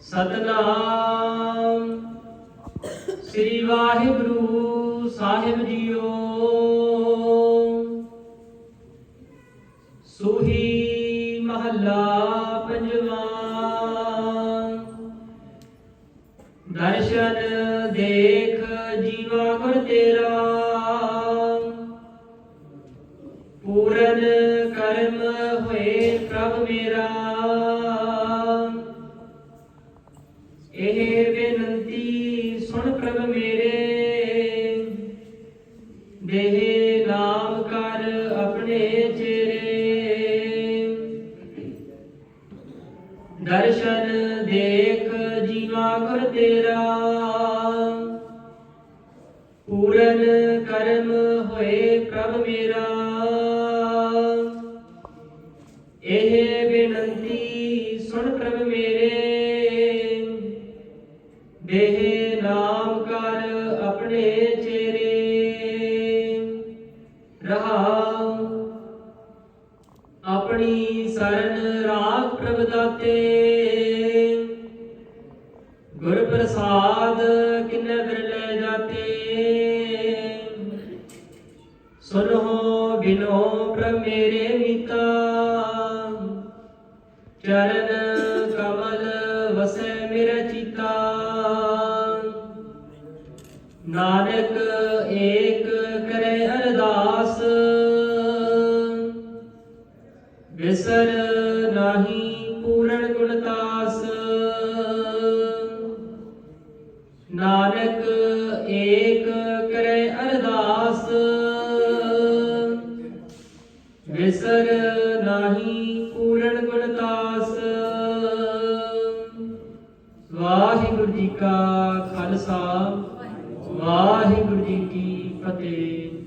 ਸਤਨਾਮ। ਸ੍ਰੀ ਵਾਹਿਗੁਰੂ ਸਾਹਿਬ ਜੀਓ। ਸੁਹੀ ਮਹੱਲਾ ਪੰਜਵਾਂ। ਦਰਸ਼ਨ ਦੇਖ ਜੀਵਾ ਗੁਰ ਤੇਰਾ। ਪੂਰਨ ਕਰਮ ਹੋਏ ਪ੍ਰਭ ਮੇਰਾ। ਪ੍ਰਭ ਮੇਰੇ। ਦੇਹ ਨਾਮ ਕਰ ਆਪਣੇ ਚਿਹਰੇ। ਦਰਸ਼ਨ ਦੇਖ ਜੀਵਾ ਗੁਰ ਤੇਰਾ। ਪੂਰਨ ਕਰਮ ਹੋਏ ਪ੍ਰਭ ਮੇਰਾ। ਇਹ ਬੇਨੰਤੀ ਸੁਣ ਪ੍ਰਭ ਮੇਰੇ। ਦੇਹ ਨਾਮ ਰਾਖ ਦਾਤੇ ਗੁਰ ਪ੍ਰਸਾਦ ਕਿੰਨੇ ਬਿਰਲੇ ਜਾਤੇ ਸੁਨੋ ਬਿਨੋ ਪ੍ਰਭ ਮੇਰੇ ਮਿਤਾ। ਚਰਨ ਕਮਲ ਵਸੈ ਮੇਰਾ ਚਿਤਾ। ਨਾਨਕ ਏਕ ਕਰੇ ਅਰਦਾਸ ਵਿਸਰ ਨਾਹੀ ਪੂਰਨ ਗੁਣਤਾਸ ਨਾਨਕ ਏਕ ਕਰੇ ਅਰਦਾਸ ਵਿਸਰ ਨਾਹੀ ਪੂਰਨ ਗੁਣਤਾਸ ਵਾਹਿਗੁਰੂ ਜੀ ਕਾ ਖਾਲਸਾ ਵਾਹਿਗੁਰੂ ਜੀ ਕੀ ਫਤਿਹ